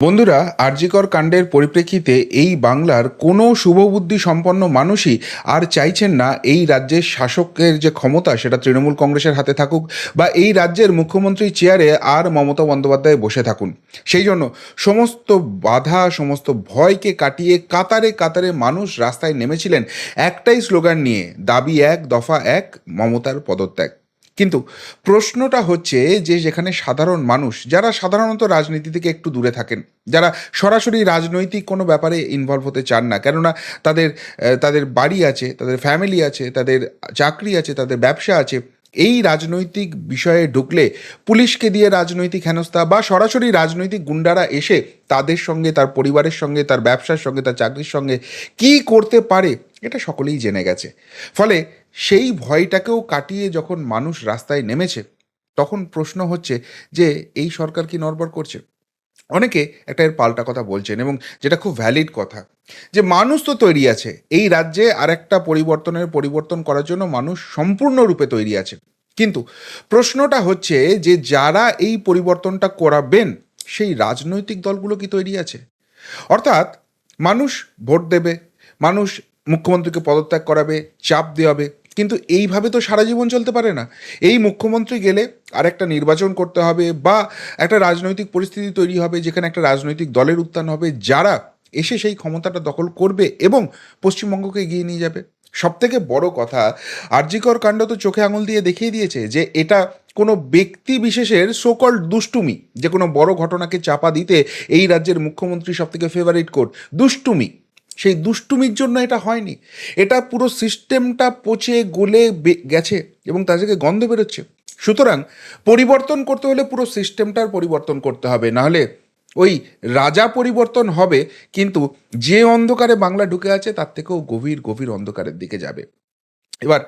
বন্ধুরা, আরজিকর কাণ্ডের পরিপ্রেক্ষিতে এই বাংলার কোনো শুভবুদ্ধি সম্পন্ন মানুষই আর চাইছেন না এই রাজ্যের শাসকের যে ক্ষমতা, সেটা তৃণমূল কংগ্রেসের হাতে থাকুক বা এই রাজ্যের মুখ্যমন্ত্রী চেয়ারে আর মমতা বন্দ্যোপাধ্যায় বসে থাকুন। সেই জন্য সমস্ত বাধা, সমস্ত ভয়কে কাটিয়ে কাতারে কাতারে মানুষ রাস্তায় নেমেছিলেন একটাই স্লোগান নিয়ে, দাবি এক, দফা এক, মমতার পদত্যাগ। কিন্তু প্রশ্নটা হচ্ছে যে যেখানে সাধারণ মানুষ, যারা সাধারণত রাজনীতি থেকে একটু দূরে থাকেন, যারা সরাসরি রাজনৈতিক কোনো ব্যাপারে ইনভলভ হতে চান না, কেননা তাদের তাদের বাড়ি আছে, তাদের ফ্যামিলি আছে, তাদের চাকরি আছে, তাদের ব্যবসা আছে, এই রাজনৈতিক বিষয়ে ঢুকলে পুলিশকে দিয়ে রাজনৈতিক হেনস্থা বা সরাসরি রাজনৈতিক গুন্ডারা এসে তাদের সঙ্গে, তার পরিবারের সঙ্গে, তার ব্যবসার সঙ্গে, তার চাকরির সঙ্গে কি করতে পারে, এটা সকলেই জেনে গেছে। ফলে সেই ভয়টাকেও কাটিয়ে যখন মানুষ রাস্তায় নেমেছে, তখন প্রশ্ন হচ্ছে যে, এই সরকার কি নড়বড় করছে? অনেকে একটা এর পাল্টা কথা বলছেন এবং যেটা খুব ভ্যালিড কথা, যে মানুষ তো তৈরি আছে, এই রাজ্যে আরেকটা পরিবর্তনের পরিবর্তন করার জন্য মানুষ সম্পূর্ণরূপে তৈরি আছে। কিন্তু প্রশ্নটা হচ্ছে যে, যারা এই পরিবর্তনটা করাবেন, সেই রাজনৈতিক দলগুলো কি তৈরি আছে? অর্থাৎ মানুষ ভোট দেবে, মানুষ মুখ্যমন্ত্রীকে পদত্যাগ করাবে, চাপ দেওয়াবে কিন্তু এইভাবে তো সারা জীবন চলতে পারে না। এই মুখ্যমন্ত্রী গেলে আরেকটা নির্বাচন করতে হবে বা একটা রাজনৈতিক পরিস্থিতি তৈরি হবে যেখানে একটা রাজনৈতিক দলের উত্থান হবে, যারা এসে সেই ক্ষমতাটা দখল করবে এবং পশ্চিমবঙ্গকে এগিয়ে নিয়ে যাবে। সব থেকে বড় কথা আরজিকর কাণ্ড তো চোখে আঙুল দিয়ে দেখিয়ে দিয়েছে যে এটা কোনো ব্যক্তি বিশেষের সোকল দুষ্টুমি, যে কোনো বড় ঘটনাকে চাপা দিতে এই রাজ্যের মুখ্যমন্ত্রী সব থেকে ফেভারিট কোর্ট দুষ্টুমি। সেই দুষ্টুমির জন্য এটা হয়নি। এটা পুরো সিস্টেমটা পচে, গলে গেছে এবং তা থেকে গন্ধ বেরোচ্ছে। সুতরাং পরিবর্তন করতে হলে পুরো সিস্টেমটার পরিবর্তন করতে হবে। নাহলে ওই রাজা পরিবর্তন হবে, কিন্তু যে অন্ধকারে বাংলা ঢুকে আছে, তার থেকেও গভীর গভীর অন্ধকারের দিকে যাবে। এবার,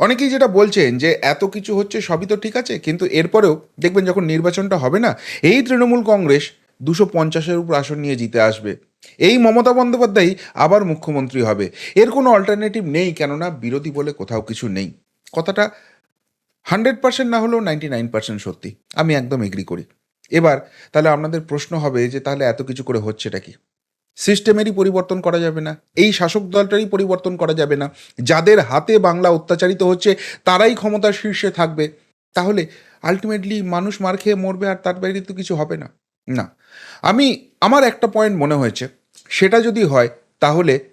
অনেকেই যেটা বলছেন যে এত কিছু হচ্ছে, সবই তো ঠিক আছে, কিন্তু এরপরেও দেখবেন যখন নির্বাচনটা হবে না, এই তৃণমূল কংগ্রেস দুশো পঞ্চাশের উপর আসন নিয়ে জিতে আসবে। এই মমতা বন্দ্যোপাধ্যায় আবার মুখ্যমন্ত্রী হবে। এর কোনো অল্টারনেটিভ নেই, কেননা বিরোধী বলে কোথাও কিছু নেই। কথাটা হান্ড্রেড পার্সেন্ট না হলেও নাইনটি নাইন পার্সেন্ট সত্যি। আমি একদম এগ্রি করি। এবার তাহলে আপনাদের প্রশ্ন হবে যে তাহলে এত কিছু করে হচ্ছেটা কি? সিস্টেমেরই পরিবর্তন করা যাবে না। এই শাসক দলটারই পরিবর্তন করা যাবে না। যাদের হাতে বাংলা অত্যাচারিত হচ্ছে, তারাই ক্ষমতার শীর্ষে থাকবে। তাহলে আলটিমেটলি মানুষ মার খেয়ে মরবে আর তার বাইরে তো কিছু হবে না। না। আমি, আমার একটা পয়েন্ট মনে হয়েছে। সেটা যদি হয়, তাহলে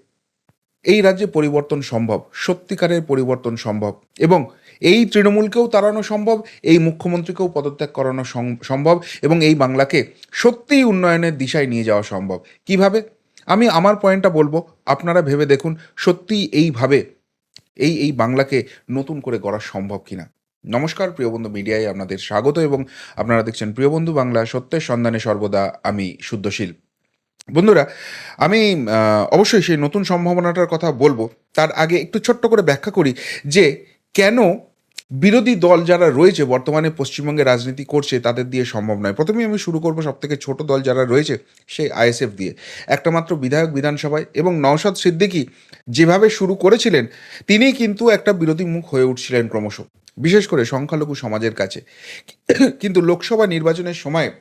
এই রাজ্যে পরিবর্তন সম্ভব, সত্যিকারের পরিবর্তন সম্ভব। এবং এই তৃণমূলকেও তাড়ানো সম্ভব, এই মুখ্যমন্ত্রীকেও পদত্যাগ করানো সম্ভব, এবং এই বাংলাকে সত্যিই উন্নয়নের দিশায় নিয়ে যাওয়া সম্ভব। কীভাবে? আমি আমার পয়েন্টটা বলব, আপনারা ভেবে দেখুন, সত্যিই এইভাবে এই এই বাংলাকে নতুন করে গড়া সম্ভব কিনা। নমস্কার প্রিয়বন্ধু মিডিয়ায় আপনাদের স্বাগত এবং আপনারা দেখছেন প্রিয়বন্ধু বাংলা, সত্যের সন্ধানে সর্বদা আমি শুদ্ধশীল। বন্ধুরা, আমি অবশ্যই সেই নতুন সম্ভাবনাটার কথা বলব। তার আগে একটু ছোট্ট করে ব্যাখ্যা করি যে, কেন বিরোধী দল যারা রয়েছে, বর্তমানে পশ্চিমবঙ্গে রাজনীতি করছে, তাদের দিয়ে সম্ভব নয়। প্রথমেই আমি শুরু করব সব থেকে ছোট দল যারা রয়েছে, সেই আইএসএফ দিয়ে। একটা মাত্র বিধায়ক বিধানসভায় এবং নওশাদ সিদ্দিকী যেভাবে শুরু করেছিলেন তিনি কিন্তু একটা বিরোধী মুখ হয়ে উঠছিলেন ক্রমশ। বিশেষ করে সংখ্যালঘু সমাজের কাছে। কিন্তু লোকসভা নির্বাচনের সময়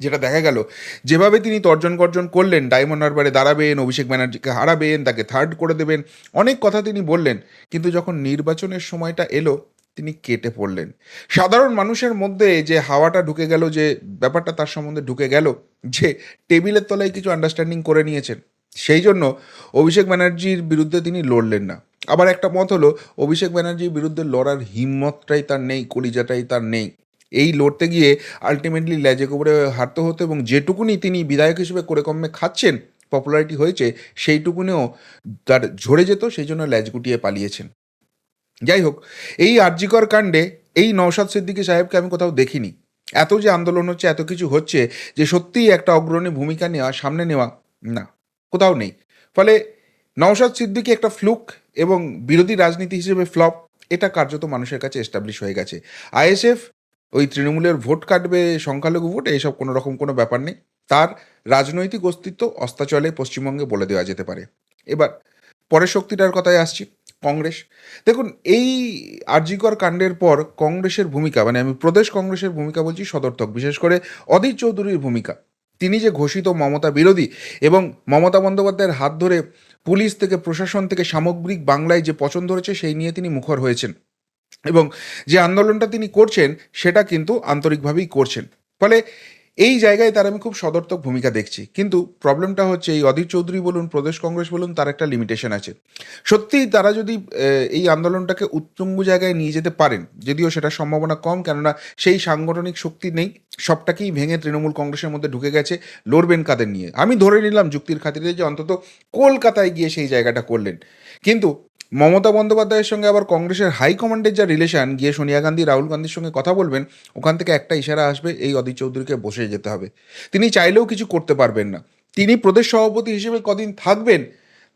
যেটা দেখা গেল, যেভাবে তিনি তর্জন গর্জন করলেন, ডায়মন্ড হারবারে দাঁড়াবেন, অভিষেক ব্যানার্জিকে হারাবেন, তাকে থার্ড করে দেবেন, অনেক কথা তিনি বললেন। কিন্তু যখন নির্বাচনের সময়টা এলো, তিনি কেটে পড়লেন। সাধারণ মানুষের মধ্যে যে হাওয়াটা ঢুকে গেল, যে ব্যাপারটা তার সম্বন্ধে ঢুকে গেল, যে টেবিলের তলায় কিছু আন্ডারস্ট্যান্ডিং করে নিয়েছেন সেই জন্য অভিষেক ব্যানার্জির বিরুদ্ধে তিনি লড়লেন না। আবার একটা মত হলো, অভিষেক ব্যানার্জির বিরুদ্ধে লড়ার হিম্মতটাই তার নেই, কলিজাটাই তার নেই। এই লড়তে গিয়ে আলটিমেটলি ল্যাজে গোবরে হারতে হতো এবং যেটুকুনি তিনি বিধায়ক হিসেবে করে কমে খাচ্ছেন পপুলারিটি হয়েছে, সেইটুকুনিও তার ঝরে যেত, সেই জন্য ল্যাজ গুটিয়ে পালিয়েছেন। যাই হোক, এই আর্যিকর কাণ্ডে এই নওশাদ সিদ্দিকী সাহেবকে আমি কোথাও দেখিনি। এত যে আন্দোলন হচ্ছে, এত কিছু হচ্ছে, যে সত্যিই একটা অগ্রণী ভূমিকা নেওয়া, সামনে নেওয়া না। কোথাও নেই। ফলে নওশাদ সিদ্দিকী একটা ফ্লুক এবং বিরোধী রাজনীতি হিসেবে ফ্লপ, এটা কার্যত মানুষের কাছে এস্টাবলিশ হয়ে গেছে। আইএসএফ ওই তৃণমূলের ভোট কাটবে, সংখ্যালঘু ভোট, এইসব কোনো রকম কোনো ব্যাপার নেই। তার রাজনৈতিক অস্তিত্ব অস্তাচলে পশ্চিমবঙ্গে বলে দেওয়া যেতে পারে। এবার পরের শক্তিটার কথায় আসছি, কংগ্রেস। দেখুন, এই আরজিকর কাণ্ডের পর কংগ্রেসের ভূমিকা মানে আমি প্রদেশ কংগ্রেসের ভূমিকা বলছি সদর্থক, বিশেষ করে অধীর চৌধুরীর ভূমিকা। তিনি যে ঘোষিত মমতা বিরোধী এবং মমতা বন্দ্যোপাধ্যায়ের হাত ধরে পুলিশ থেকে, প্রশাসন থেকে সামগ্রিক বাংলায় যে পছন্দ হয়েছে সেই নিয়ে তিনি মুখর হয়েছেন এবং যে আন্দোলনটা তিনি করছেন, সেটা কিন্তু আন্তরিকভাবেই করছেন। ফলে এই জায়গায় তার আমি খুব সদর্থক ভূমিকা দেখছি। কিন্তু প্রবলেমটা হচ্ছে এই অধীর চৌধুরী বলুন, প্রদেশ কংগ্রেস বলুন, তার একটা লিমিটেশন আছে। সত্যিই তারা যদি এই আন্দোলনটাকে উত্তুঙ্গ জায়গায় নিয়ে যেতে পারেন, যদিও সেটা সম্ভাবনা কম, কেননা সেই সাংগঠনিক শক্তি নেই, সবটাকেই ভেঙে তৃণমূল কংগ্রেসের মধ্যে ঢুকে গেছে, লড়বেন কাদের নিয়ে? আমি ধরে নিলাম যুক্তির খাতিরে যে অন্তত কলকাতায় গিয়ে সেই জায়গাটা করলেন। কিন্তু মমতা বন্দ্যোপাধ্যায়ের সঙ্গে আবার কংগ্রেসের হাইকমান্ডের যা রিলেশন গিয়ে সোনিয়া গান্ধী, রাহুল গান্ধীর সঙ্গে কথা বলবেন, ওখান থেকে একটা ইশারা আসবে, এই অধীর চৌধুরীকে বসে যেতে হবে। তিনি চাইলেও কিছু করতে পারবেন না। তিনি প্রদেশ সভাপতি হিসেবে কদিন থাকবেন,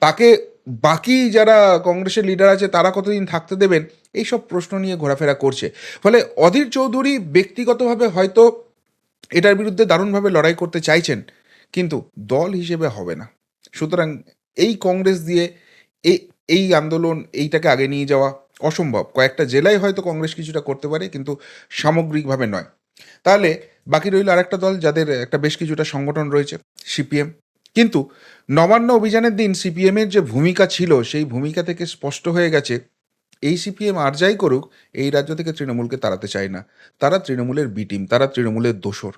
তাকে বাকি যারা কংগ্রেসের লিডার আছে, তারা কতদিন থাকতে দেবেন, এইসব প্রশ্ন নিয়ে ঘোরাফেরা করছে। ফলে অধীর চৌধুরী ব্যক্তিগতভাবে হয়তো এটার বিরুদ্ধে দারুণভাবে লড়াই করতে চাইছেন, কিন্তু দল হিসেবে হবে না। সুতরাং এই কংগ্রেস দিয়ে এই এই আন্দোলন, এইটাকে আগে নিয়ে যাওয়া অসম্ভব। কয়েকটা জেলায় হয়তো কংগ্রেস কিছুটা করতে পারে, কিন্তু সামগ্রিকভাবে নয়। তাহলে বাকি রইল আরেকটা দল, যাদের একটা বেশ কিছুটা সংগঠন রয়েছে, সিপিএম। কিন্তু নবান্ন অভিযানের দিন সিপিএমের যে ভূমিকা ছিল, সেই ভূমিকা থেকে স্পষ্ট হয়ে গেছে, এই সিপিএম আর যাই করুক, এই রাজ্য থেকে তৃণমূলকে তাড়াতে চায় না। তারা তৃণমূলের বি টিম তারা তৃণমূলের দোসর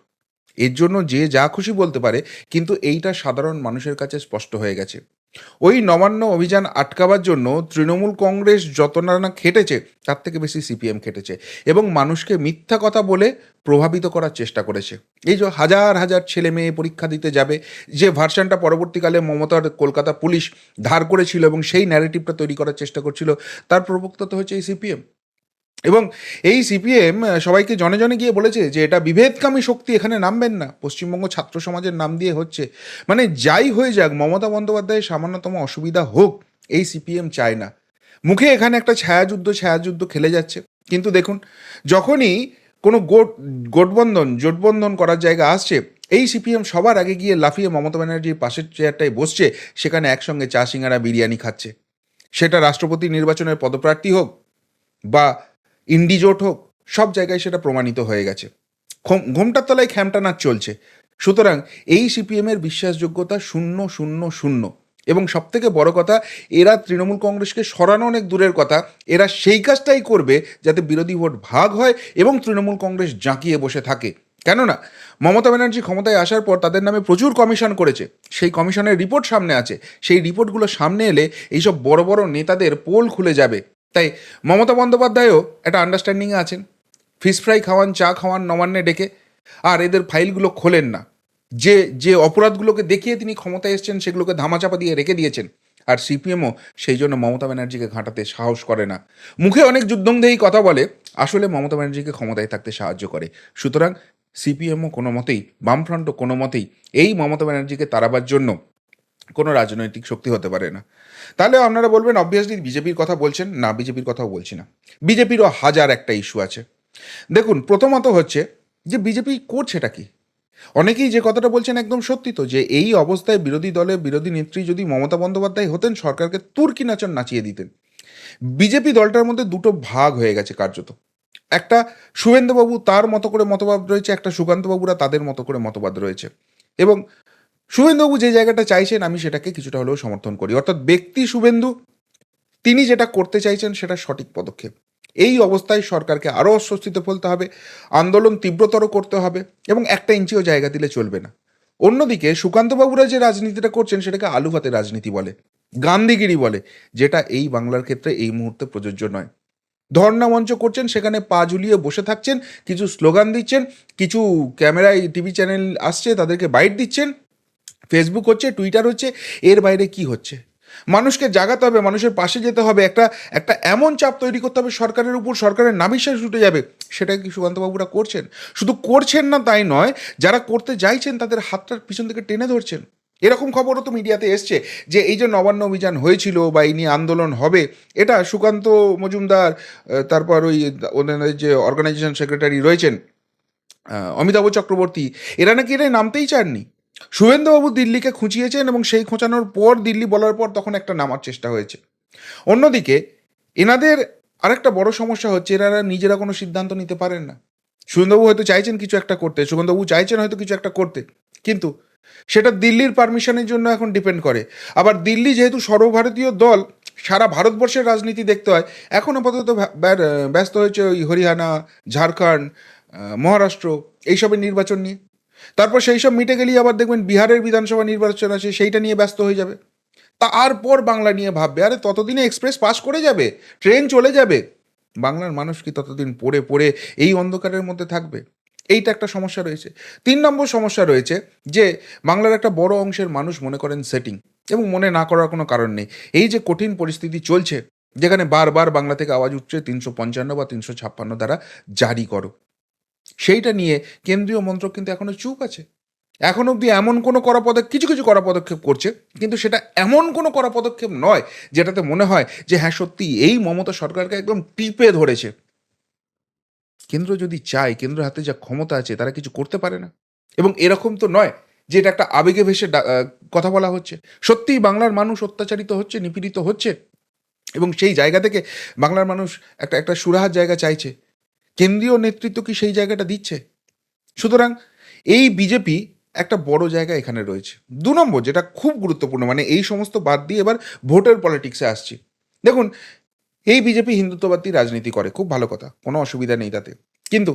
এর জন্য যে যা খুশি বলতে পারে, কিন্তু এইটা সাধারণ মানুষের কাছে স্পষ্ট হয়ে গেছে। ওই নবান্ন অভিযান আটকাবার জন্য তৃণমূল কংগ্রেস যত না খেটেছে, তার থেকে বেশি সিপিএম খেটেছে এবং মানুষকে মিথ্যা কথা বলে প্রভাবিত করার চেষ্টা করেছে। এই যে হাজার হাজার ছেলে মেয়ে পরীক্ষা দিতে যাবে, যে ভার্সানটা পরবর্তীকালে মমতার কলকাতা পুলিশ ধার করেছিল এবং সেই ন্যারেটিভটা তৈরি করার চেষ্টা করছিল, তার প্রবক্তা তো হচ্ছে এই সিপিএম। এবং এই সিপিএম সবাইকে জনে জনে গিয়ে বলেছে যে এটা বিভেদকামী শক্তি, এখানে নামবেন না। পশ্চিমবঙ্গ ছাত্র সমাজের নাম দিয়ে হচ্ছে। মানে যাই হয়ে যাক, মমতা বন্দ্যোপাধ্যায়ের সামান্যতম অসুবিধা হোক, এই সিপিএম চায় না। মুখে এখানে একটা ছায়াযুদ্ধ ছায়াযুদ্ধ খেলে যাচ্ছে। কিন্তু দেখুন, যখনই কোনো গোট, গোটবন্ধন, জোটবন্ধন করার জায়গা আসছে, এই সিপিএম সবার আগে গিয়ে লাফিয়ে মমতা ব্যানার্জির পাশের চেয়ারটায় বসছে, সেখানে একসঙ্গে চা সিঙ্গারা, বিরিয়ানি খাচ্ছে। সেটা রাষ্ট্রপতি নির্বাচনের পদপ্রার্থী হোক বা ইন্ডিজোট হোক, সব জায়গায় সেটা প্রমাণিত হয়ে গেছে। ঘোম- ঘোমটার তলায় খ্যামটা নাচ চলছে। সুতরাং এই সিপিএমের বিশ্বাসযোগ্যতা শূন্য শূন্য শূন্য। এবং সবথেকে বড় কথা, এরা তৃণমূল কংগ্রেসকে সরানো অনেক দূরের কথা। এরা সেই কাজটাই করবে যাতে বিরোধী ভোট ভাগ হয় এবং তৃণমূল কংগ্রেস জাঁকিয়ে বসে থাকে। কেননা, মমতা ব্যানার্জি ক্ষমতায় আসার পর তাদের নামে প্রচুর কমিশন করেছে। সেই কমিশনের রিপোর্ট সামনে আছে। সেই রিপোর্টগুলো সামনে এলে এইসব বড় বড় নেতাদের পোল খুলে যাবে। তাই মমতা বন্দ্যোপাধ্যায়ও একটা আন্ডারস্ট্যান্ডিংয়ে আছেন। ফিশ ফ্রাই খাওয়ান, চা খাওয়ান, নবান্নে ডেকে, আর এদের ফাইলগুলো খোলেন না। যে যে অপরাধগুলোকে দেখিয়ে তিনি ক্ষমতায় এসছেন, সেগুলোকে ধামাচাপা দিয়ে রেখে দিয়েছেন। আর সিপিএমও সেই জন্য মমতা ব্যানার্জিকে ঘাঁটাতে সাহস করে না। মুখে অনেক যুদ্ধংদেহী কথা বলে, আসলে মমতা ব্যানার্জিকে ক্ষমতায় থাকতে সাহায্য করে। সুতরাং সিপিএমও কোনো মতেই, বামফ্রন্টও কোনো মতেই এই মমতা ব্যানার্জিকে তাড়াবার জন্য কোনো রাজনৈতিক শক্তি হতে পারে না। তাহলে আপনারা বলবেন অবভিয়াসলি বিজেপির কথা বলছেন, না বিজেপির কথাও বলছি না। বিজেপিরও হাজার একটা ইস্যু আছে। দেখুন, প্রথমত হচ্ছে যে বিজেপি করছেটা কি? অনেকেই যে কথাটা বলছেন একদম সত্যি তো, যে এই অবস্থায় বিরোধী দলে বিরোধী নেত্রী যদি মমতা বন্দ্যোপাধ্যায় হতেন, সরকারকে তুর্কি নাচন নাচিয়ে দিতেন। বিজেপি দলটার মধ্যে দুটো ভাগ হয়ে গেছে কার্যত। একটা শুভেন্দুবাবু তার মতো করে মতবাদ রয়েছে, একটা সুকান্তবাবুরা তাদের মতো করে মতবাদ রয়েছে। এবং শুভেন্দুবাবু যে জায়গাটা চাইছেন, আমি সেটাকে কিছুটা হলেও সমর্থন করি। অর্থাৎ ব্যক্তি শুভেন্দু, তিনি যেটা করতে চাইছেন সেটা সঠিক পদক্ষেপ। এই অবস্থায় সরকারকে আরও অস্বস্তিতে ফেলতে হবে, আন্দোলন তীব্রতর করতে হবে এবং একটা ইঞ্চিও জায়গা দিলে চলবে না। অন্যদিকে সুকান্তবাবুরা যে রাজনীতিটা করছেন, সেটাকে আলু ভাতে রাজনীতি বলে, গান্ধীগিরি বলে, যেটা এই বাংলার ক্ষেত্রে এই মুহূর্তে প্রযোজ্য নয়। ধর্ণা মঞ্চ করছেন, সেখানে পা ঝুলিয়ে বসে থাকছেন, কিছু স্লোগান দিচ্ছেন, কিছু ক্যামেরায় টিভি চ্যানেল আসছে, তাদেরকে বাইট দিচ্ছেন ফেসবুক হচ্ছে টুইটার হচ্ছে, এর বাইরে কি হচ্ছে? মানুষকে জাগাতে হবে, মানুষের পাশে যেতে হবে, একটা একটা এমন চাপ তৈরি করতে হবে সরকারের উপর, সরকারের নাবিশ্বাস উঠে যাবে। সেটা কি সুকান্তবাবুরা করছেন? শুধু করছেন না, তাই নয়, যারা করতে চাইছেন তাদের হাতটার পিছন থেকে টেনে ধরছেন। এরকম খবরও তো মিডিয়াতে এসছে যে, এই যে নবান্ন অভিযান হয়েছিল বা এই নিয়ে আন্দোলন হবে, এটা সুকান্ত মজুমদার তারপর ওই ওনাদের যে অর্গানাইজেশন সেক্রেটারি রয়েছেন অমিতাভ চক্রবর্তী, এরা নাকি এরা নামতেই চাননি? শুভেন্দুবাবু দিল্লিকে খুঁচিয়েছেন এবং সেই খোঁচানোর পর দিল্লি বলার পর তখন একটা নামার চেষ্টা হয়েছে। অন্যদিকে, এনাদের আরেকটা বড় সমস্যা হচ্ছে, এনারা নিজেরা কোনো সিদ্ধান্ত নিতে পারেন না। সুগন্ধবাবু হয়তো চাইছেন কিছু একটা করতে সুগন্ধবাবু চাইছেন হয়তো কিছু একটা করতে, কিন্তু সেটা দিল্লির পারমিশনের জন্য এখন ডিপেন্ড করে। আবার দিল্লি যেহেতু সর্বভারতীয় দল, সারা ভারতবর্ষের রাজনীতি দেখতে হয়, এখন আপাতত ব্যস্ত হয়েছে ওই হরিয়ানা, ঝাড়খণ্ড মহারাষ্ট্র, এইসবের নির্বাচন নিয়ে। তারপর সেই সব মিটে গেলেই আবার দেখবেন বিহারের বিধানসভা নির্বাচন আছে, সেইটা নিয়ে ব্যস্ত হয়ে যাবে। তারপর বাংলা নিয়ে ভাববে, আরে ততদিনে এক্সপ্রেস পাস করে যাবে ট্রেন চলে যাবে। বাংলার মানুষ কি ততদিন পড়ে পড়ে এই অন্ধকারের মধ্যে থাকবে? এইটা একটা সমস্যা রয়েছে। তিন নম্বর সমস্যা রয়েছে যে, বাংলার একটা বড় অংশের মানুষ মনে করেন সেটিং এবং মনে না করার কোনো কারণ নেই। এই যে কঠিন পরিস্থিতি চলছে, যেখানে বারবার বাংলা থেকে আওয়াজ উঠছে তিনশো পঞ্চান্ন বা তিনশো ছাপ্পান্ন দ্বারা জারি করো। সেইটা নিয়ে কেন্দ্রীয় মন্ত্রক কিন্তু এখনও চুপ আছে। এখন অবধি এমন কোনো করা পদক্ষেপ, কিছু কিছু করা পদক্ষেপ করছে, কিন্তু সেটা এমন কোনো করা পদক্ষেপ নয়, যেটাতে মনে হয় যে হ্যাঁ সত্যি এই মমতা সরকারকে একদম টিপে ধরেছে। কেন্দ্র যদি চায়, কেন্দ্রের হাতে যা ক্ষমতা আছে, তারা কিছু করতে পারে না। এবং এরকম তো নয় যে এটা একটা আবেগে ভেসে কথা বলা হচ্ছে। সত্যিই বাংলার মানুষ অত্যাচারিত হচ্ছে, নিপীড়িত হচ্ছে, এবং সেই জায়গা থেকে বাংলার মানুষ একটা একটা সুরাহার জায়গা চাইছে। কেন্দ্রীয় নেতৃত্ব কি সেই জায়গাটা দিচ্ছে? সুতরাং এই বিজেপি একটা বড় জায়গা এখানে রয়েছে। দু নম্বর, যেটা খুব গুরুত্বপূর্ণ মানে এই সমস্ত বাদ দিয়ে এবার ভোটের পলিটিক্সে আসছি। দেখুন, এই বিজেপি হিন্দুত্ববাদী রাজনীতি করে, খুব ভালো কথা, কোনো অসুবিধা নেই তাতে। কিন্তু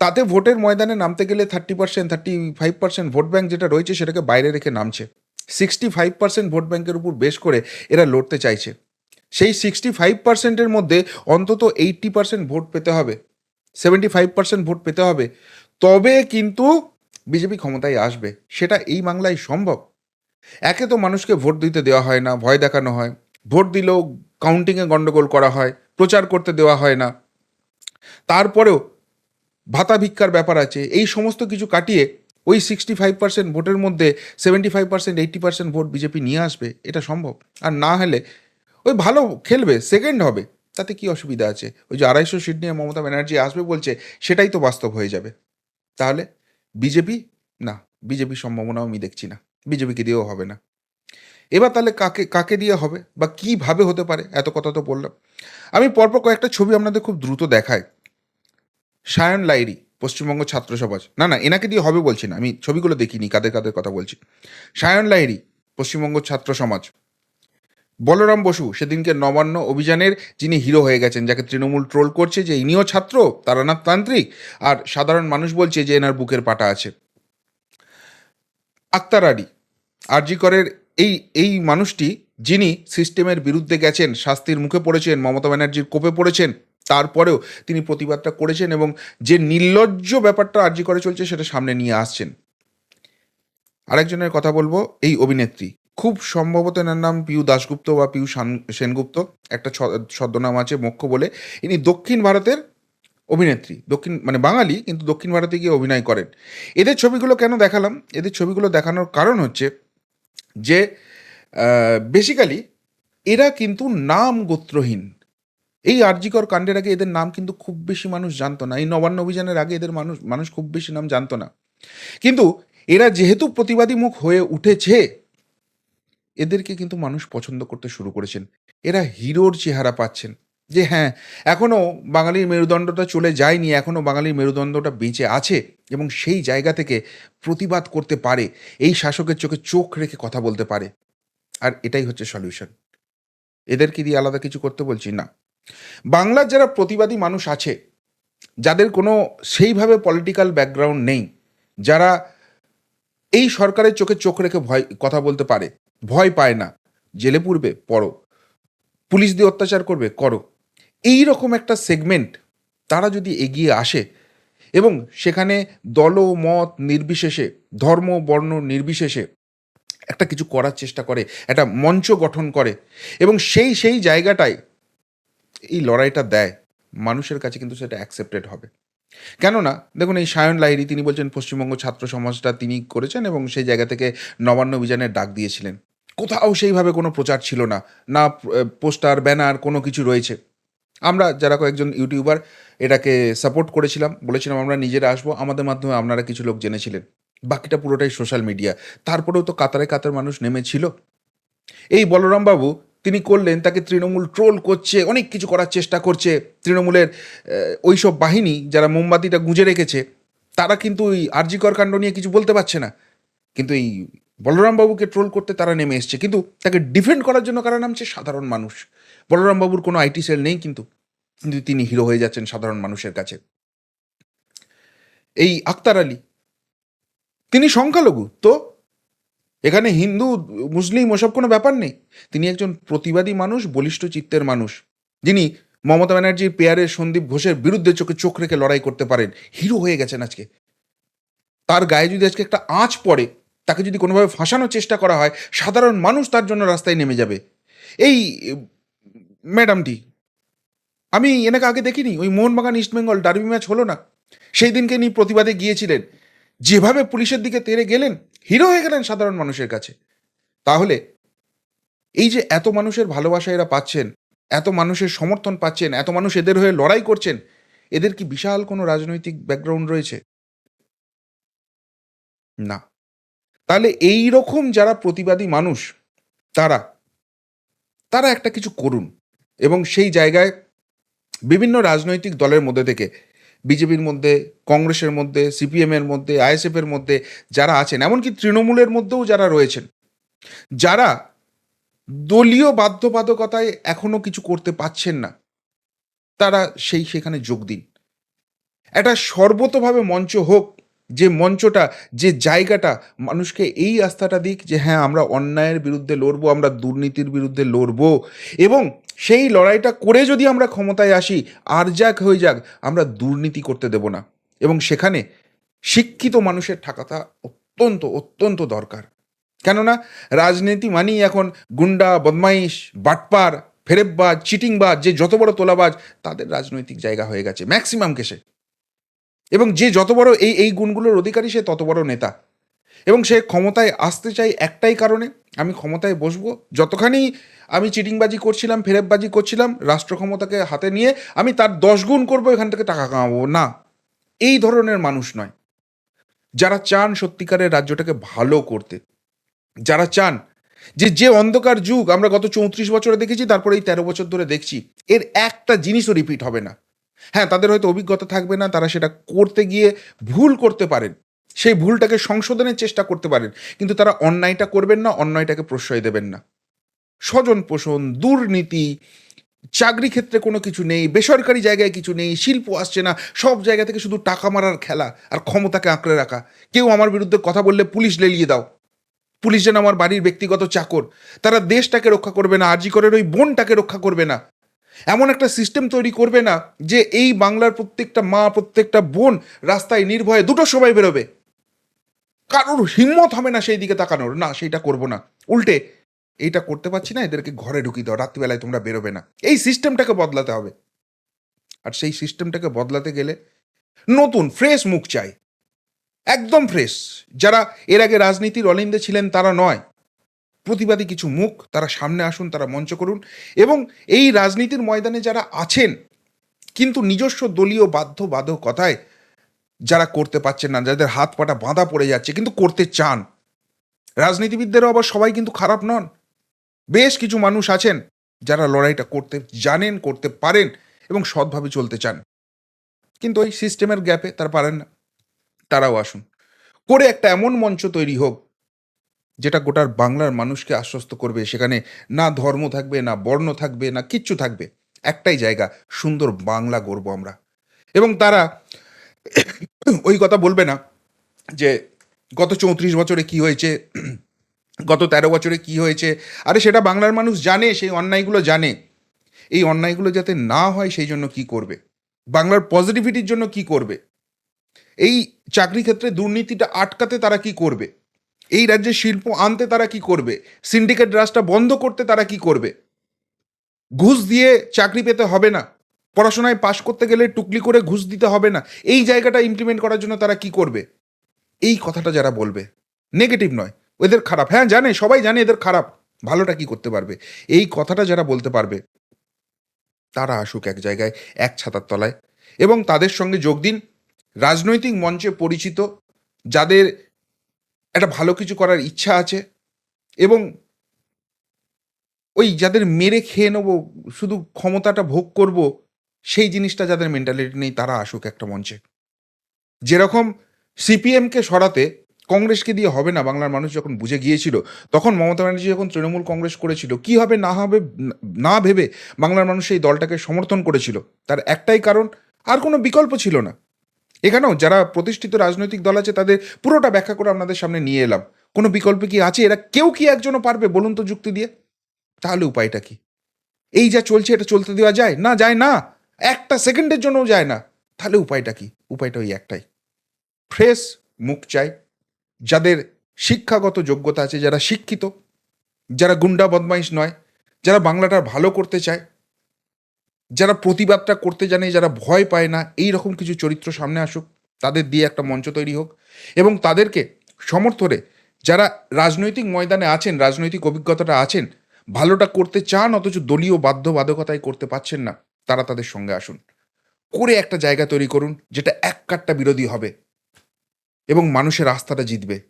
তাতে ভোটের ময়দানে নামতে গেলে thirty percent thirty five percent vote bank যেটা রয়েছে সেটাকে বাইরে রেখে নামছে। সিক্সটি ফাইভ পার্সেন্ট ভোট ব্যাঙ্কের উপর বেশ করে এরা লড়তে চাইছে। সেই সিক্সটি ফাইভ পার্সেন্টের মধ্যে অন্তত এইট্টি পার্সেন্ট ভোট পেতে হবে। সেভেন্টি ফাইভ পার্সেন্ট ভোট পেতে হবে। তবে কিন্তু বিজেপি ক্ষমতায় আসবে। সেটা এই বাংলায় সম্ভব। একে তো মানুষকে ভোট দিতে দেওয়া হয় না, ভয় দেখানো হয়। ভোট দিলেও কাউন্টিংয়ে গন্ডগোল করা হয়, প্রচার করতে দেওয়া হয় না। তারপরেও ভাতা ভিক্ষার ব্যাপার আছে। এই সমস্ত কিছু কাটিয়ে ওই সিক্সটি ফাইভ পার্সেন্ট ভোটের মধ্যে seventy five percent eighty percent vote BJP নিয়ে আসবে। এটা সম্ভব। আর না হলে ওই ভালো খেলবে সেকেন্ড হবে। তাতে কি অসুবিধা আছে? ওই যে আড়াইশো সিট নিয়ে মমতা ব্যানার্জি আসবে বলছে, সেটাই তো বাস্তব হয়ে যাবে। তাহলে বিজেপি? না, বিজেপির সম্ভাবনাও আমি দেখছি না। বিজেপিকে দিয়েও হবে না। এবার তাহলে কাকে কাকে দিয়ে হবে বা কীভাবে হতে পারে? এত কথা তো বললাম। আমি পরপর কয়েকটা ছবি আপনাদের খুব দ্রুত দেখাই। সায়ন লাইরি পশ্চিমবঙ্গ ছাত্র সমাজ। না না, এনাকে দিয়ে হবে বলছি না। আমি ছবিগুলো দেখিনি, কাদের কাদের কথা বলছি। সায়ন লাইরি পশ্চিমবঙ্গ ছাত্র সমাজ। বলরাম বসু সেদিনকে নবান্ন অভিযানের যিনি হিরো হয়ে গেছেন, যাকে তৃণমূল ট্রোল করছে যে ইনিও ছাত্র তারানাথ তান্ত্রিক। আর সাধারণ মানুষ বলছে যে এনার বুকের পাটা আছে। আক্তার আলী, আরজি করের এই এই মানুষটি যিনি সিস্টেমের বিরুদ্ধে গেছেন, শাস্তির মুখে পড়েছেন, মমতা ব্যানার্জির কোপে পড়েছেন, তারপরেও তিনি প্রতিবাদটা করেছেন এবং যে নির্লজ্জ ব্যাপারটা আরজি করে চলছে সেটা সামনে নিয়ে আসছেন। আরেকজনের কথা বলব, এই অভিনেত্রী। খুব সম্ভবত এনার নাম পিউ দাশগুপ্ত বা পিউ সেনগুপ্ত। একটা ছদ্মনাম আছে মোক্ষ বলে। ইনি দক্ষিণ ভারতের অভিনেত্রী। দক্ষিণ মানে বাঙালি, কিন্তু দক্ষিণ ভারতে গিয়ে অভিনয় করেন। এদের ছবিগুলো কেন দেখালাম? এদের ছবিগুলো দেখানোর কারণ হচ্ছে যে বেসিক্যালি এরা কিন্তু নাম গোত্রহীন। এই আরজিকর কাণ্ডের আগে এদের নাম কিন্তু খুব বেশি মানুষ জানতো না। এই নবান্ন অভিযানের আগে এদের মানুষ মানুষ খুব বেশি নাম জানতো না। কিন্তু এরা যেহেতু প্রতিবাদী মুখ হয়ে উঠেছে এদেরকে কিন্তু মানুষ পছন্দ করতে শুরু করেছেন। এরা হিরোর চেহারা পাচ্ছেন। যে হ্যাঁ এখনও বাঙালির মেরুদণ্ডটা চলে যায়নি এখনও বাঙালির মেরুদণ্ডটা বেঁচে আছে এবং সেই জায়গা থেকে প্রতিবাদ করতে পারে, এই শাসকের চোখে চোখ রেখে কথা বলতে পারে। আর এটাই হচ্ছে সলিউশন। এদেরকে দিয়ে আলাদা কিছু করতে বলছি না। বাংলার যারা প্রতিবাদী মানুষ আছে, যাদের কোনো সেইভাবে পলিটিক্যাল ব্যাকগ্রাউন্ড নেই, যারা এই সরকারের চোখে চোখ রেখে ভয়, কথা বলতে পারে ভয় পায় না। জেলে পুরবে পড়ো। পুলিশ দিয়ে অত্যাচার করবে, করো। এই রকম একটা সেগমেন্ট তারা যদি এগিয়ে আসে এবং সেখানে দল মত নির্বিশেষে, ধর্ম, বর্ণ নির্বিশেষে একটা কিছু করার চেষ্টা করে, একটা মঞ্চ গঠন করে এবং সেই সেই জায়গাটায় এই লড়াইটা দেয়, মানুষের কাছে কিন্তু সেটা অ্যাকসেপ্টেড হবে। কেননা, দেখুন এই সায়ন লাহিড়ী, তিনি বলছেন পশ্চিমবঙ্গ ছাত্র সমাজটা তিনি করেছেন এবং সেই জায়গা থেকে নবান্ন অভিযানের ডাক দিয়েছিলেন। কোথাও সেইভাবে কোনো প্রচার ছিল না। না পোস্টার, ব্যানার কোনো কিছু রয়েছে। আমরা যারা কয়েকজন ইউটিউবার এটাকে সাপোর্ট করেছিলাম, বলেছিলাম আমরা নিজেরা আসব, আমাদের মাধ্যমে আপনারা কিছু লোক জেনেছিলেন। বাকিটা পুরোটাই সোশ্যাল মিডিয়া। তারপরেও তো কাতারে কাতার মানুষ নেমেছিল। এই বলরাম বাবু তিনি করলেন, তাকে তৃণমূল ট্রোল করছে, অনেক কিছু করার চেষ্টা করছে। তৃণমূলের ওই সব বাহিনী যারা মোমবাতিটা গুঁজে রেখেছে, তারা কিন্তু ওই আরজিকর কাণ্ড নিয়ে কিছু বলতে পারছে না। কিন্তু এই বলরাম বাবুকে ট্রোল করতে তারা নেমে এসছে, কিন্তু তাকে ডিফেন্ড করার জন্য কারা নামছে? সাধারণ মানুষ। বলরাম বাবুর কোনো আইটি সেল নেই, কিন্তু কিন্তু তিনি হিরো হয়ে যাচ্ছেন সাধারণ মানুষের কাছে। এই আক্তার আলী, তিনি সংখ্যালঘু, তো এখানে হিন্দু, মুসলিম, ওসব কোনো ব্যাপার নেই। তিনি একজন প্রতিবাদী মানুষ, বলিষ্ঠ চিত্তের মানুষ। যিনি মমতা ব্যানার্জির পেয়ারের সন্দীপ ঘোষের বিরুদ্ধে চোখে চোখ রেখে লড়াই করতে পারেন। হিরো হয়ে গেছেন আজকে। তার গায়ে যদি আজকে একটা আঁচ পড়ে তাকে যদি কোনোভাবে ফাঁসানোর চেষ্টা করা হয়, সাধারণ মানুষ তার জন্য রাস্তায় নেমে যাবে। এই, ম্যাডামটি, আমি এনাকে আগে দেখিনি, ওই মোহনবাগান ইস্টবেঙ্গল ডার্বি ম্যাচ হলো না। সেই দিনকে ইনি প্রতিবাদে গিয়েছিলেন। যেভাবে পুলিশের দিকে তেড়ে গেলেন, হিরো হয়ে গেলেন সাধারণ মানুষের কাছে। তাহলে, এই যে এত মানুষের ভালোবাসা এরা পাচ্ছেন, এত মানুষের সমর্থন পাচ্ছেন, এত মানুষ এদের হয়ে লড়াই করছেন, এদের কি বিশাল কোনো রাজনৈতিক ব্যাকগ্রাউন্ড রয়েছে? না। তাহলে এই রকম যারা প্রতিবাদী মানুষ, তারা তারা একটা কিছু করুন এবং সেই জায়গায় বিভিন্ন রাজনৈতিক দলের মধ্যে থেকে, বিজেপির মধ্যে, কংগ্রেসের মধ্যে সিপিএমের মধ্যে, আইএসএফ এর মধ্যে যারা আছেন, এমনকি তৃণমূলের মধ্যেও যারা রয়েছেন, যারা দলীয় বাধ্যবাধকতায় এখনও কিছু করতে পাচ্ছেন না, তারা সেই সেখানে যোগ দিন। একটা সর্বতভাবে মঞ্চ হোক যে মঞ্চটা, যে জায়গাটা, মানুষকে এই আস্থাটা দিক যে হ্যাঁ আমরা অন্যায়ের বিরুদ্ধে লড়বো, আমরা দুর্নীতির বিরুদ্ধে লড়বো এবং সেই লড়াইটা করে যদি আমরা ক্ষমতায় আসি, আর যাক হয়ে যাক, আমরা দুর্নীতি করতে দেব না। এবং সেখানে শিক্ষিত মানুষের থাকাটা অত্যন্ত অত্যন্ত দরকার। কেননা রাজনীতি মানেই এখন গুন্ডা, বদমাইশ, বাটপার, ফেরেববাজ, চিটিংবাজ, যে যত বড় তোলাবাজ, তাদের রাজনৈতিক জায়গা হয়ে গেছে। ম্যাক্সিমাম কেসে। এবং যে যত বড় এই এই গুণগুলোর অধিকারী, সে তত বড় নেতা। এবং সে ক্ষমতায় আসতে চাই একটাই কারণে, আমি ক্ষমতায় বসবো। যতখানি আমি চিটিংবাজি করছিলাম, ফেরেববাজি করছিলাম, রাষ্ট্র ক্ষমতাকে হাতে নিয়ে আমি তার দশ গুণ করব, এখান থেকে টাকা কামাবো। না, এই ধরনের মানুষ নয়। যারা চান সত্যিকারের রাজ্যটাকে ভালো করতে, যারা চান যে যে অন্ধকার যুগ, আমরা গত চৌত্রিশ বছরে দেখেছি, তারপরে এই তেরো বছর ধরে দেখছি, এর একটা জিনিসও রিপিট হবে না। হ্যাঁ তাদের হয়তো অভিজ্ঞতা থাকবে না, তারা সেটা করতে গিয়ে ভুল করতে পারেন। সেই ভুলটাকে সংশোধনের চেষ্টা করতে পারেন, কিন্তু তারা অন্যায়টা করবেন না, অন্যায়টাকে প্রশ্রয় দেবেন না। স্বজন পোষণ, দুর্নীতি, চাকরি ক্ষেত্রে কোনো কিছু নেই, বেসরকারি জায়গায় কিছু নেই, শিল্প আসছে না, সব জায়গা থেকে শুধু টাকা মারার খেলা আর ক্ষমতাকে আঁকড়ে রাখা। কেউ আমার বিরুদ্ধে কথা বললে পুলিশ লেলিয়ে দাও। পুলিশ যেন আমার বাড়ির ব্যক্তিগত চাকর। তারা দেশটাকে রক্ষা করবে না, আরজি করের ওই বোনটাকে রক্ষা করবে না। এমন একটা সিস্টেম তৈরি করবে না যে এই বাংলার প্রত্যেকটা মা, প্রত্যেকটা বোন রাস্তায় নির্ভয়ে দুটো সবাই বেরোবে। কারোর হিম্মত হবে না সেই দিকে তাকানোর। না সেইটা করব না। উল্টে, এইটা করতে পারছি না, এদেরকে ঘরে ঢুকিয়ে দাও, রাত্রিবেলায় তোমরা বেরোবে না। এই সিস্টেমটাকে বদলাতে হবে। আর সেই সিস্টেমটাকে বদলাতে গেলে নতুন ফ্রেশ মুখ চাই। একদম ফ্রেশ যারা এর আগে রাজনীতির অলিন্দে ছিলেন তারা নয়। প্রতিবাদী কিছু মুখ তারা সামনে আসুন, তারা মঞ্চ করুন এবং এই রাজনীতির ময়দানে যারা আছেন, কিন্তু নিজস্ব দলীয় বাধ্য বাধ্যবাধকতায় যারা করতে পারছেন না, যাদের হাত পাটা বাঁধা পড়ে যাচ্ছে, কিন্তু করতে চান। রাজনীতিবিদদেরও আবার সবাই কিন্তু খারাপ নন। বেশ কিছু মানুষ আছেন যারা লড়াইটা করতে জানেন, করতে পারেন এবং সৎভাবে চলতে চান। কিন্তু ওই সিস্টেমের গ্যাপে তারা পারেন না। তারাও আসুন। করে একটা এমন মঞ্চ তৈরি হোক যেটা গোটার বাংলার মানুষকে আশ্বস্ত করবে, সেখানে না ধর্ম থাকবে, না বর্ণ থাকবে, না কিচ্ছু থাকবে, একটাই জায়গা, সুন্দর বাংলা গড়ব আমরা। এবং তারা ওই কথা বলবে না যে গত চৌত্রিশ বছরে কি হয়েছে, গত তেরো বছরে কি হয়েছে। আরে সেটা বাংলার মানুষ জানে, সেই অন্যায়গুলো জানে। এই অন্যায়গুলো যাতে না হয়, সেই জন্য কি করবে? বাংলার পজিটিভিটির জন্য কি করবে? এই চাকরি ক্ষেত্রে দুর্নীতিটা আটকাতে তারা কি করবে? এই রাজ্যে শিল্প আনতে তারা কি করবে? সিন্ডিকেট রাজটা বন্ধ করতে তারা কি করবে? ঘুষ দিয়ে চাকরি পেতে হবে না। পড়াশোনায় পাশ করতে গেলে টুকলি করে ঘুষ দিতে হবে না। এই জায়গাটা ইমপ্লিমেন্ট করার জন্য তারা কি করবে? এই কথাটা যারা বলবে নেগেটিভ নয়। এদের খারাপ। হ্যাঁ জানে, সবাই জানে এদের খারাপ। ভালোটা কি করতে পারবে? এই কথাটা যারা বলতে পারবে, তারা আসুক এক জায়গায়, এক ছাতার তলায় এবং তাদের সঙ্গে যোগ দিন। রাজনৈতিক মঞ্চে পরিচিত, যাদের একটা ভালো কিছু করার ইচ্ছা আছে এবং ওই যাদের মেরে খেয়ে নেব, শুধু ক্ষমতাটা ভোগ করব, সেই জিনিসটা যাদের মেন্টালিটি নেই, তারা আসুক একটা মঞ্চে। যেরকম সিপিএমকে সরাতে কংগ্রেসকে দিয়ে হবে না, বাংলার মানুষ যখন বুঝে গিয়েছিল, তখন মমতা ব্যানার্জি যখন তৃণমূল কংগ্রেস করেছিল, কি হবে না হবে না ভেবে বাংলার মানুষ এই দলটাকে সমর্থন করেছিল। তার একটাই কারণ, আর কোনো বিকল্প ছিল না। এখানেও যারা প্রতিষ্ঠিত রাজনৈতিক দল আছে, তাদের পুরোটা ব্যাখ্যা করে আপনাদের সামনে নিয়ে এলাম। কোনো বিকল্প কি আছে? এরা কেউ কি একজনও পারবে বলুন তো যুক্তি দিয়ে? তাহলে উপায়টা কি? এই যা চলছে, এটা চলতে দেওয়া যায়? না যায় না। একটা সেকেন্ডের জন্যও যায় না। তাহলে উপায়টা কি? উপায়টা ওই একটাই। ফ্রেশ মুখ চাই। যাদের শিক্ষাগত যোগ্যতা আছে, যারা শিক্ষিত, যারা গুন্ডা বদমাইশ নয়, যারা বাংলাটা ভালো করতে চায় যারা প্রতিবাদটা করতে জানে, যারা ভয় পায় না এই রকম কিছু চরিত্র সামনে আসুক, তাদের দিয়ে একটা মঞ্চ তৈরি হোক। এবং তাদেরকে সমর্থনে যারা রাজনৈতিক ময়দানে আছেন, রাজনৈতিক অভিজ্ঞতাটা আছেন, ভালোটা করতে চান, অথচ দলীয় বাধ্যবাধকতায় করতে পারছেন না, তারা তাদের সঙ্গে আসুন। করে একটা জায়গা তৈরি করুন, যেটা এক কাট্টা বিরোধী হবে। এবং মানুষের আস্থাটা জিতবে।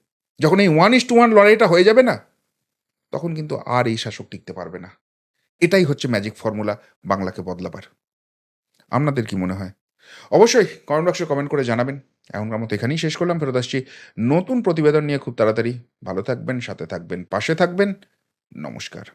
যখন এই ওয়ান ইস টু ওয়ান লড়াইটা হয়ে যাবে না, তখন কিন্তু আর এই শাসক টিকতে পারবে না। এটাই হচ্ছে ম্যাজিক ফর্মুলা বাংলাকে বদলাবার। আপনাদের কি মনে হয়? অবশ্যই কমেন্ট বক্সে কমেন্ট করে জানাবেন। এখনকার মতো এখানেই শেষ করলাম। ফেরত আসছি নতুন প্রতিবেদন নিয়ে খুব তাড়াতাড়ি। ভালো থাকবেন, সাথে থাকবেন, পাশে থাকবেন। নমস্কার।